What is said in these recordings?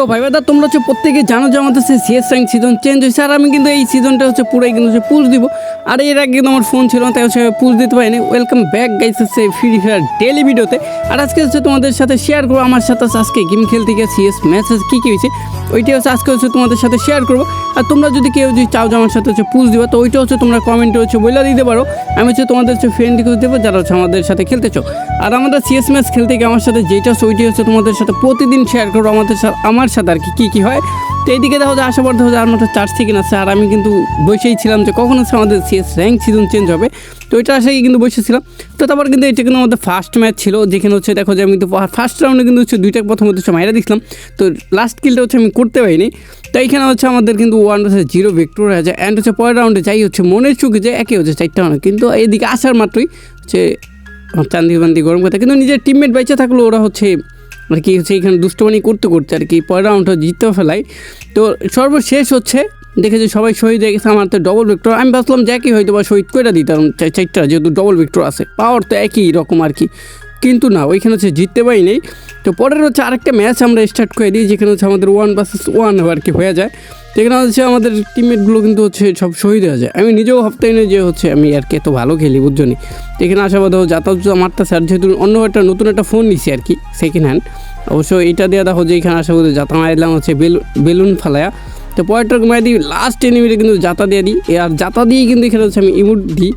তো ভাই দাদা তোমরা হচ্ছে প্রত্যেকে জানো যে আমাদের সে সিএস র্যাঙ্ক সিজন চেঞ্জ হয়েছে। আর আমি কিন্তু এই সিজনটা হচ্ছে পুরোই কিন্তু হচ্ছে পুজ দিব। আর এর আগে কিন্তু আমার ফোন ছিল না, তাই হচ্ছে পুজ দিতে পারিনি। ওয়েলকাম ব্যাক গাইস হচ্ছে ফ্রি ফায়ার ডেলি ভিডিওতে আর আজকে হচ্ছে তোমাদের সাথে শেয়ার করব। আমার সাথে আজকে গেম খেলতে গিয়ে সিএস ম্যাচেস কী কী হয়েছে। ওইটা হচ্ছে আজকে হচ্ছে তোমাদের সাথে শেয়ার করব। আর তোমরা যদি কেউ যদি চাও যে আমার সাথে হচ্ছে পুজ দিবা, তো ওইটা হচ্ছে তোমরা কমেন্টে হচ্ছে বলে দিতে পারো। আমি হচ্ছে তোমাদের হচ্ছে ফ্রেন্ড রিকোয়েস্ট দেবো যারা হচ্ছে আমাদের সাথে খেলতে চাও। আর আমাদের সিএস ম্যাচ খেলতে গিয়ে আমার সাথে যেটা হচ্ছে ওইটি হচ্ছে তোমাদের সাথে প্রতিদিন শেয়ার করব আমাদের সাথে, আমার সাথে আর কি, কী কী হয়। তো এইদিকে দেখো যে আশা করতে হচ্ছে আর মাত্র চার্জ থেকে আছে, আর আমি কিন্তু বসেই ছিলাম যে কখন হচ্ছে আমাদের সিএস র্যাঙ্ক সিজন চেঞ্জ হবে। তো এটা আশাই কিন্তু বসেছিলাম তো তারপর কিন্তু এটা কিন্তু আমাদের ফার্স্ট ম্যাচ ছিল, যেখানে হচ্ছে দেখো যে আমি কিন্তু ফার্স্ট রাউন্ডে কিন্তু হচ্ছে দুইটা প্রথম হচ্ছে মাইরা দিছিলাম। তো লাস্ট কিলটা হচ্ছে আমি করতে পারিনি। তো এইখানে হচ্ছে আমাদের কিন্তু ওয়ান হচ্ছে জিরো ভেক্টর আছে অ্যান্ড হচ্ছে পরের রাউন্ডে যাই হচ্ছে মনের চোখে যে একই হচ্ছে চারটা কিন্তু এইদিকে আসার মাত্রই হচ্ছে চান্দি বান্দি গরম কথা কিন্তু নিজের টিমমেট বাইচে থাকল, ওরা হচ্ছে আর কি হচ্ছে এখানে দুষ্টমানি করতে করতে আর কি পরের রাউন্ডটা জিততে ফেলায়। তো সর্বশেষ হচ্ছে দেখে যে সবাই শহীদ হয়ে গেছে, আমার তো ডবল ভিক্টর আমি ভাবলাম যে একই হয়তো বা শহীদ করে দিতাম চারটা, যেহেতু ডবল ভিক্টর আছে পাওয়ার তো একই রকম আর কি। কিন্তু না, ওইখানে হচ্ছে জিততে পারি নেই। তো পরের হচ্ছে আরেকটা ম্যাচ আমরা স্টার্ট করে দিই, যেখানে হচ্ছে আমাদের ওয়ান ভার্সেস ওয়ান আর কি হয়ে যায়। সেখানে হচ্ছে আমাদের টিমমেটগুলো কিন্তু হচ্ছে সব শহীদ হয়ে যায়। আমি নিজেও ভাবতেই না যে হচ্ছে আমি আর কি এত ভালো খেলি, বুঝছ এখানে আসাবাদ যাতায়াত মারতেছে আর যেহেতু অন্য একটা নতুন একটা ফোন নিছি আর কি সেকেন্ড হ্যান্ড অবশ্য এটা দিয়ে দেখো যে এখানে আসাবাদ যাতা মারলাম হচ্ছে বেলুন ফালায়া। তো পরেরটা মারি দিই লাস্ট এনিমিটা কিন্তু জাতা দিয়ে দিই। আর জাতা দিয়েই কিন্তু এখানে হচ্ছে আমি ইমুট দিই।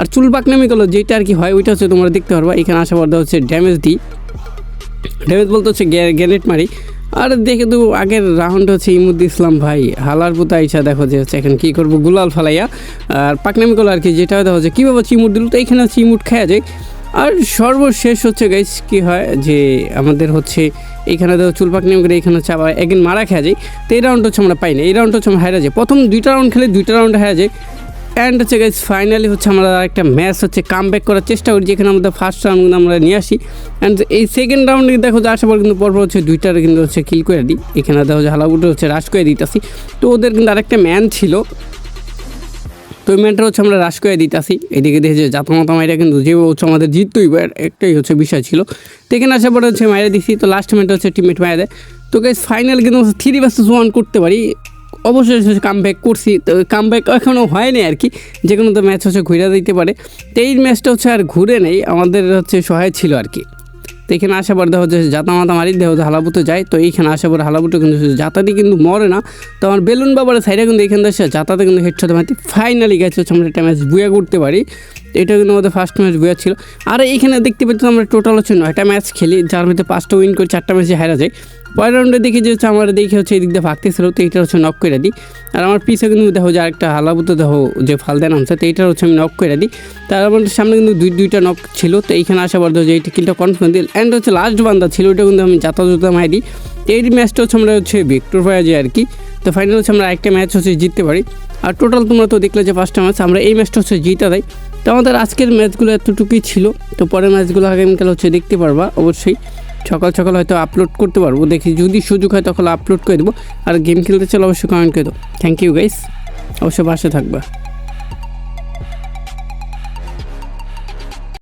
আর চুল পাকনামি করল যেটা আর কি হয়, ওইটা হচ্ছে তোমরা দেখতে পারবা। এখানে আসার পর হচ্ছে ড্যামেজ দিই। ড্যামেজ বলতে হচ্ছে গ্যানেট মারি। আর দেখে তো আগের রাউন্ড হচ্ছে ইমুদ ইসলাম ভাই। হালার পুতা ইচ্ছা দেখো যে হচ্ছে এখন কী করব, গুলাল ফালাইয়া। আর পাকনামি করল আর কি যেটা হচ্ছে কীভাবে হচ্ছে ইমুট দিল, তো এখানে হচ্ছে ইমুট যায়। আর সর্বশেষ হচ্ছে গাইস কী হয় যে আমাদের হচ্ছে এখানে তো চুল পাকনামি করে এখানে হচ্ছে আবার একদিন মারা খেয়া যায়, তো এই রাউন্ড হচ্ছে আমরা পাই না। এই রাউন্ড হচ্ছে আমরা হারা যাই প্রথম দুইটা রাউন্ড খেলে দুইটা রাউন্ড হারা যায়। অ্যান্ড হচ্ছে গাইজ ফাইনালি হচ্ছে আমরা একটা ম্যাচ হচ্ছে কাম ব্যাক করার চেষ্টা করি, যেখানে আমাদের ফার্স্ট রাউন্ড কিন্তু আমরা নিয়ে আসি। অ্যান্ড এই সেকেন্ড রাউন্ডে দেখো যে আসার পর কিন্তু পরপর হচ্ছে দুইটার কিন্তু হচ্ছে কিল করে দিই। এখানে দেখো যে হালাবুটে হচ্ছে রাশ করে দিতেছি। তো ওদের কিন্তু আরেকটা ম্যান ছিল। তো ম্যানটা হচ্ছে আমরা রাশ করে দিতেছি। এদিকে দেখে যে জাতমাতা মাইরা কিন্তু যে হচ্ছে আমাদের জিততেই একটাই হচ্ছে বিষয় ছিল। তো এখানে আসার পরে হচ্ছে মাইরা দিছি, তো লাস্ট ম্যানটা হচ্ছে টিমমেট মাইরা দেয়। তো ফাইনাল কিন্তু থ্রি ভার্সেস ওয়ান করতে পারি। অবশ্যই কাম ব্যাক করছি, তো কাম ব্যাক এখনও হয়নি আর কি। যে কোনো তো ম্যাচ হচ্ছে ঘুরে দিতে পারে। তো এই ম্যাচটা হচ্ছে আর ঘুরে নেই, আমাদের হচ্ছে সহায় ছিল আর কি। তো এখানে আসার পর দেখা হচ্ছে জাতা মাতা মারি দেহ হালাবুতে যায়, তো এইখানে আসার পর হালাবুতে কিন্তু জাতাটি কিন্তু মরে না। তো আমার বেলুন বাবার সাইডে কিন্তু এখান থেকে জাতাতে কিন্তু হেডশট মারতে ফাইনালি গেছে, হচ্ছে আমরা একটা ম্যাচ বুয়া করতে পারি। এটা কিন্তু আমাদের ফার্স্ট ম্যাচ বুয়া ছিল। আর এইখানে দেখতে পাচ্ছি আমরা টোটাল হচ্ছে নয়টা ম্যাচ খেলি, যার মধ্যে পাঁচটা উইন করে চারটা ম্যাচে হারা যায়। পরের রাউন্ডে দেখি যে হচ্ছে আমরা দেখি হচ্ছে এই দিক দিয়ে ভাগতেছিল, তো এইটা হচ্ছে নক করে দিই। আর আমার পিছে কিন্তু দেখো যে আরেকটা হালাবুতে দেখো যে ফালদা নামছে তো এইটা হচ্ছে আমি নক করে দিই। তার আমাদের সামনে কিন্তু দুই, দুইটা নক ছিল, তো এইখানে পর দেখো যে এইটা কিলটা কনফার্ম দিল। অ্যান্ড হচ্ছে লাস্ট বান্দা ছিল, ওইটা কিন্তু আমি যাতা জুতা মাই দিই এই ম্যাচটা হচ্ছে আমরা হচ্ছে ভিক্টোর পাওয়া আর কি। তো ফাইনাল হচ্ছে আমরা একটা ম্যাচ হচ্ছে জিততে পারি। আর টোটাল তোমরা তো দেখলে যে পাঁচটা ম্যাচ আমরা এই ম্যাচটা হচ্ছে জিতা দেয়। তো আমাদের আজকের ম্যাচগুলো এতটুকুই ছিল। তো পরের ম্যাচগুলো আগামীকাল হচ্ছে দেখতে পারবা, অবশ্যই। সকাল সকাল হয়তো আপলোড করতে পারব। দেখি যদি সুযোগ হয় তখন আপলোড করে দেবো। আর গেম খেলতে চলে অবশ্যই কমেন্ট করে দেবো থ্যাংক ইউ গাইস অবশ্যই বাসে থাকবা।